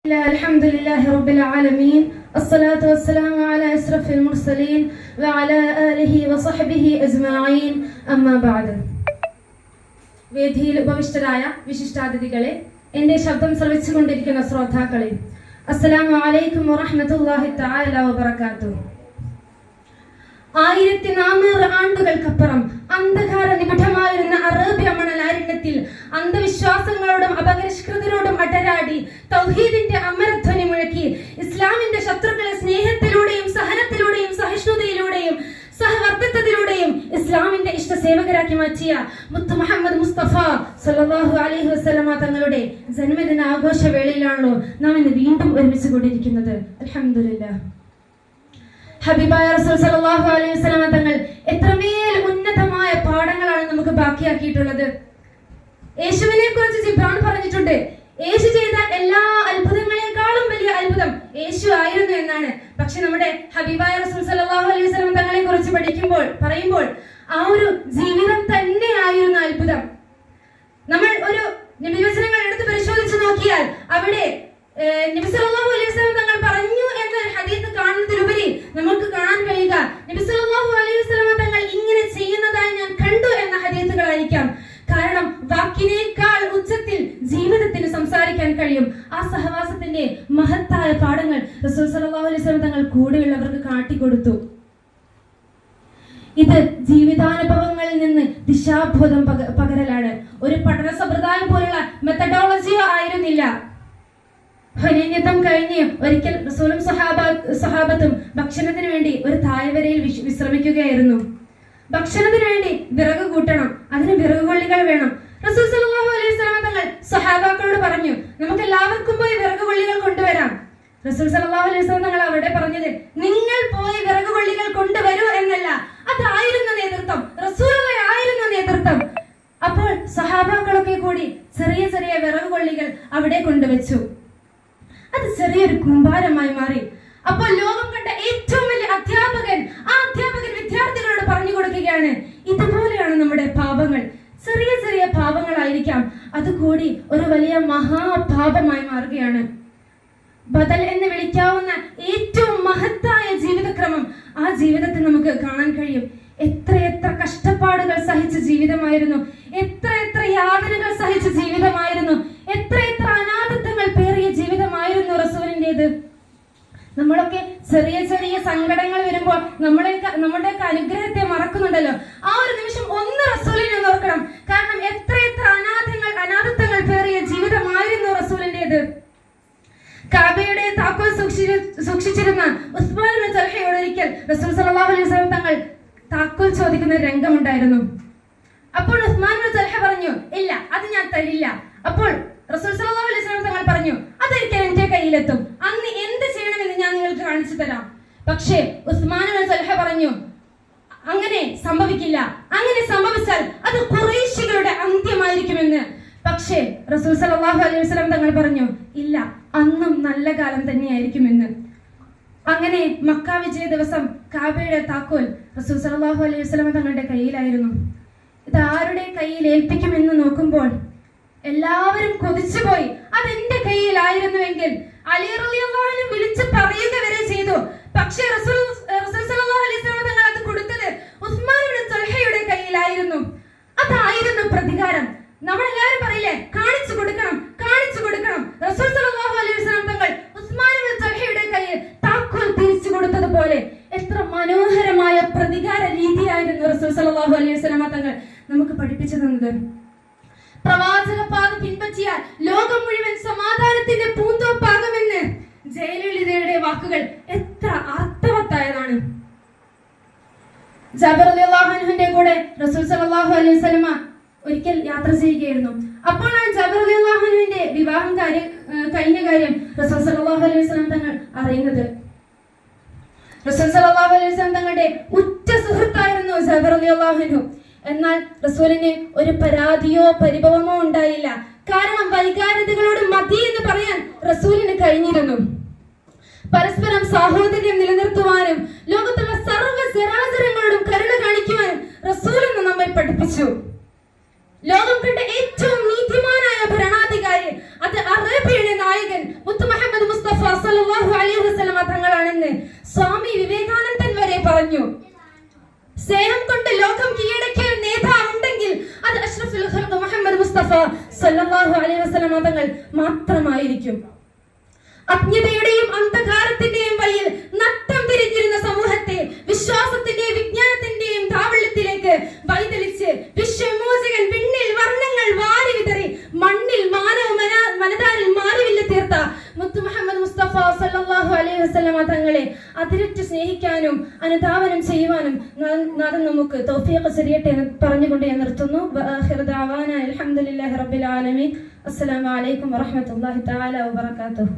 الله الحمد لله رب العالمين الصلاة والسلام على أشرف المرسلين وعلى آله وصحبه أجمعين أما بعد വേദിയിൽ ഉപവിഷ്ടരായ വിശിഷ്ടാതിഥികളെ എന്റെ ശബ്ദം ശ്രവിച്ചുകൊണ്ടിരിക്കുന്ന ശ്രോതാക്കളെ അസ്സലാമു അലൈക്കും വറഹ്മത്തുള്ളാഹി തആല വബറകാതുഹു ആയിരത്തി നാനൂറ് ആണ്ടുകൾക്കപ്പുറം ശത്രുക്കളെ സ്നേഹത്തിലൂടെയും സഹനത്തിലൂടെയും സഹിഷ്ണുതയിലൂടെയും സഹവർത്തിത്വത്തിലൂടെയും ഇസ്ലാമിന്റെ ഇഷ്ട സേവകരാക്കി മാറ്റിയ മുത്തു മുഹമ്മദ് മുസ്തഫ സല്ലല്ലാഹു അലഹി വസല്ലമ തങ്ങളുടെ ജന്മദിന ആഘോഷ വേളയിലാണല്ലോ നാം ഇന്ന് വീണ്ടും ഒരുമിച്ച് കൊണ്ടിരിക്കുന്നത്. അലഹമില്ല ഹബീബായ റസൂൽ സല്ലല്ലാഹു അലൈഹി വസല്ലമ തങ്ങൾ എത്രമേൽ ഉന്നതമായ പാഠങ്ങളാണ് നമുക്ക് ബാക്കിയാക്കിയിട്ടുള്ളത്. യേശുവിനെ കുറിച്ച് ജിബ്രാൻ പറഞ്ഞിട്ടുണ്ട്. യേശു ചെയ്ത എല്ലാ അത്ഭുതങ്ങളെക്കാളും വലിയ അത്ഭുതം യേശു ആയിരുന്നു എന്നാണ്. പക്ഷെ നമ്മുടെ ഹബീബായ റസൂൽ സല്ലല്ലാഹു അലൈഹി വസല്ലം തങ്ങളെ കുറിച്ച് പഠിക്കുമ്പോൾ പറയുമ്പോൾ ആ ഒരു ജീവിതം തന്നെയായിരുന്നു അത്ഭുതം. നമ്മൾ ഒരു നിബിവചനങ്ങൾ എടുത്ത് പരിശോധിച്ച് നോക്കിയാൽ അവിടെ ഏഹ്, നബി സല്ലല്ലാഹു അലൈഹി വസല്ലം തങ്ങൾ പറഞ്ഞു എന്ന ഹദീസ് കാണുന്നതിലുപരി നമുക്ക് കാണാൻ കഴിയുക നബി സല്ലല്ലാഹു അലൈഹി വസല്ലം തങ്ങൾ ഇങ്ങനെ ചെയ്യുന്നതായി ഞാൻ കണ്ടു എന്ന ഹദീസുകളായിരിക്കാം കാരണം വാക്കിനേക്കാൾ ഉച്ചത്തിൽ ജീവിതത്തിന് സംസാരിക്കാൻ കഴിയും ആ സഹവാസത്തിന്റെ മഹത്തായ പാഠങ്ങൾ റസൂൽ സല്ലല്ലാഹു അലൈഹി വസല്ലം തങ്ങൾ കൂടെയുള്ളവർക്ക് കാട്ടിക്കൊടുത്തു. ഇത് ജീവിതാനുഭവങ്ങളിൽ നിന്ന് ദിശാബോധം പകരലാണ്. ഒരു പഠന സമ്പ്രദായം പോലുള്ള മെത്തഡോളജിയോ ആയിരുന്നില്ല. ഹനീന്യത്വം കഴിഞ്ഞ് ഒരിക്കൽ റസൂലും സഹാബ സഹാബത്തും ഭക്ഷണത്തിന് വേണ്ടി ഒരു താഴ്വരയിൽ വിശ്രമിക്കുകയായിരുന്നു. ഭക്ഷണത്തിന് വേണ്ടി വിറക് കൂട്ടണം അതിന് വിറകുകൊള്ളികൾ വേണം. റസൂൽ സല്ലല്ലാഹു അലൈഹി വസല്ലം തങ്ങൾ സഹാബാക്കളോട് പറഞ്ഞു നമുക്ക് എല്ലാവർക്കും പോയി വിറക് കൊള്ളികൾ കൊണ്ടുവരാം റസൂൽ അലൈഹി വസല്ലം അവിടെ പറഞ്ഞത് നിങ്ങൾ പോയി വിറക് കൊള്ളികൾ കൊണ്ടുവരൂ എന്നല്ല അതായിരുന്നു നേതൃത്വം. ആയിരുന്നു നേതൃത്വം. അപ്പോൾ സഹാബാക്കളൊക്കെ കൂടി ചെറിയ ചെറിയ വിറക് കൊള്ളികൾ അവിടെ കൊണ്ടുവച്ചു. അത് ചെറിയൊരു കൂമ്പാരമായി മാറി. അപ്പോൾ ലോകം കണ്ട ഏറ്റവും വലിയ അധ്യാപകൻ ആ അധ്യാപകൻ വിദ്യാർത്ഥികളോട് പറഞ്ഞു കൊടുക്കുകയാണ് ഇതുപോലെയാണ് നമ്മുടെ പാപങ്ങൾ. ചെറിയ ചെറിയ പാപങ്ങളായിരിക്കാം. അതുകൂടി ഒരു വലിയ മഹാപാപമായി മാറുകയാണ്. ബദൽ എന്ന് വിളിക്കാവുന്ന ഏറ്റവും മഹത്തായ ജീവിതക്രമം ആ ജീവിതത്തിൽ നമുക്ക് കാണാൻ കഴിയും. എത്ര എത്ര കഷ്ടപ്പാടുകൾ സഹിച്ച ജീവിതമായിരുന്നു. എത്ര എത്ര യാതനകൾ സഹിച്ച ജീവിതമായിരുന്നു. എത്ര എത്ര അനാഥത്വങ്ങൾ പേറിയ ജീവിതമായിരുന്നു റസൂലിന്റെത്. നമ്മളൊക്കെ ചെറിയ ചെറിയ സങ്കടങ്ങൾ വരുമ്പോൾ നമ്മളെ നമ്മുടെയൊക്കെ അനുഗ്രഹത്തെ മറക്കുന്നുണ്ടല്ലോ ആ ഒരു നിമിഷം ഒന്ന് റസൂലിനെ ഒന്ന് ഓർക്കണം കാരണം എത്ര എത്ര അനാഥങ്ങൾ അനാഥത്വങ്ങൾ പേറിയ ജീവിതമായിരുന്നു റസൂലിന്റെത് കാബയുടെ താക്കോൽ സൂക്ഷിച്ച് സൂക്ഷിച്ചിരുന്ന ഉസ്മാൻ ഒരിക്കൽ അലൈഹി വസല്ലം തങ്ങൾ താക്കോൽ ചോദിക്കുന്ന രംഗമുണ്ടായിരുന്നു. അപ്പോൾ ഉസ്മാൻ തൽഹ പറഞ്ഞു ഇല്ല അത് ഞാൻ തരില്ല. അപ്പോൾ റസൂൽ സല്ലല്ലാഹു അലൈഹി വസല്ലം തങ്ങൾ പറഞ്ഞു അതൊരിക്കൽ എന്റെ കയ്യിലെത്തും. അന്ന് എന്ത് ചെയ്യണമെന്ന് ഞാൻ നിങ്ങൾക്ക് കാണിച്ചു തരാം. പക്ഷേ ഉസ്മാൻ തൽഹ പറഞ്ഞു അങ്ങനെ സംഭവിക്കില്ല. അങ്ങനെ സംഭവിച്ചാൽ അത് കുറേശികളുടെ അന്ത്യമായിരിക്കുമെന്ന്. പക്ഷേ റസൂൽ സല്ലല്ലാഹു അലൈഹി തങ്ങൾ പറഞ്ഞു ഇല്ല അന്നും നല്ല കാലം തന്നെയായിരിക്കുമെന്ന്. അങ്ങനെ മക്ക വിജയ ദിവസം കാബയുടെ താക്കോൽ റസൂൽ സലാഹു അലൈഹി വസ്ലമ തങ്ങളുടെ കയ്യിലായിരുന്നു. ഇത് ആരുടെ കയ്യിൽ ഏൽപ്പിക്കുമെന്ന് നോക്കുമ്പോൾ എല്ലാവരും കൊതിച്ചുപോയി. അത് അതെന്റെ കയ്യിലായിരുന്നുവെങ്കിൽ അലി അൻഹു വിളിച്ച് പറയുക വരെ ചെയ്തു പക്ഷേ റസൂൽ റസൂൽ സല്ലല്ലാഹു അലൈഹി വസല്ലം തങ്ങൾ അത് കൊടുത്തത് ഉസ്മാൻ ഇബ്നു തൽഹയുടെ കയ്യിലായിരുന്നു അതായിരുന്നു പ്രതികാരം നമ്മളെല്ലാവരും പറയില്ലേ കാണിച്ചു കൊടുക്കണം കാണിച്ചു കൊടുക്കണം റസൂൽ സല്ലല്ലാഹു അലൈഹി വസല്ലം തങ്ങൾ ഉസ്മാൻ ഇബ്നു തൽഹയുടെ കയ്യിൽ താക്കോൽ തിരിച്ചു കൊടുത്തതുപോലെ എത്ര മനോഹരമായ പ്രതികാര രീതിയായിരുന്നു റസൂൽ സല്ലല്ലാഹു തങ്ങൾ നമുക്ക് പഠിപ്പിച്ചു തന്നത് പ്രവാചക പാത പിൻപറ്റിയാൽ ലോകം മുഴുവൻ സമാധാനത്തിന്റെ പൂന്തോപ്പാകുമെന്ന് ജയലളിതയുടെ വാക്കുകൾ എത്ര അർത്ഥവത്തായതാണ് ജാബിർ കൂടെ റസൂൽ അലൈഹി ഒരിക്കൽ യാത്ര ചെയ്യുകയായിരുന്നു. അപ്പോഴാണ് ജാബിർ വിവാഹം കാര്യം കഴിഞ്ഞ കാര്യം റസൂൽ സല്ലല്ലാഹു അലൈഹി സ്വലം തങ്ങൾ അറിയുന്നത്. റസൂൽ സല്ലല്ലാഹു അലൈഹി സ്വലം തങ്ങളുടെ ഉറ്റ സുഹൃത്തായിരുന്നു ജബർ അലി അൻഹു. എന്നാൽ റസൂലിന് ഒരു പരാതിയോ പരിഭവമോ ഉണ്ടായില്ല. കാരണം വൈകാരികളോട് മതി എന്ന് പറയാൻ റസൂലിന് കഴിഞ്ഞിരുന്നു. പരസ്പരം സാഹോദര്യം നിലനിർത്തുവാനും ലോകത്തുള്ള സർവ ചരാചരങ്ങളോടും കരുണ കാണിക്കുവാനും റസൂൽ എന്ന് നമ്മെ പഠിപ്പിച്ചു. ലോകം കണ്ട ഏറ്റവും നീതിമാനായ ഭരണാധികാരി അത് അറേബ്യയുടെ നായകൻ മുത്തു മുഹമ്മദ് മുസ്തഫ സല്ലല്ലാഹു അലൈഹി വസല്ലമ തങ്ങളാണെന്ന് സ്വാമി സ്നേഹം കൊണ്ട് ലോകം കീഴടക്കിയ ഒരു നേതാവുണ്ടെങ്കിൽ അത് അഷ്റഫുൽ മുഹമ്മദ് മുസ്തഫ സല്ലല്ലാഹു അലൈഹി വസല്ലം തങ്ങൾ മാത്രമായിരിക്കും. അജ്ഞതയുടെയും അന്ധകാരത്തിന്റെയും വഴിയിൽ നട്ടം തിരിഞ്ഞിരുന്ന സമൂഹത്തെ വിശ്വാസത്തിന്റെയും വിജ്ഞാനത്തിന്റെയും താവളത്തിലേക്ക് വഴിതെളിച്ച് അതിരറ്റ് സ്നേഹിക്കാനും അനുധാവനം ചെയ്യുവാനും നാഥൻ നമുക്ക് തൗഫീഖ് ചെറിയട്ടെ എന്ന് പറഞ്ഞുകൊണ്ട് ഞാൻ നിർത്തുന്നു. അലഹമുല്ലാ ദഅവാന അൽഹംദുലില്ലാഹി റബ്ബിൽ ആലമീൻ. അസ്സലാമു അലൈക്കും വറഹ്മത്തുള്ളാഹി തആല വബറകാതുഹു.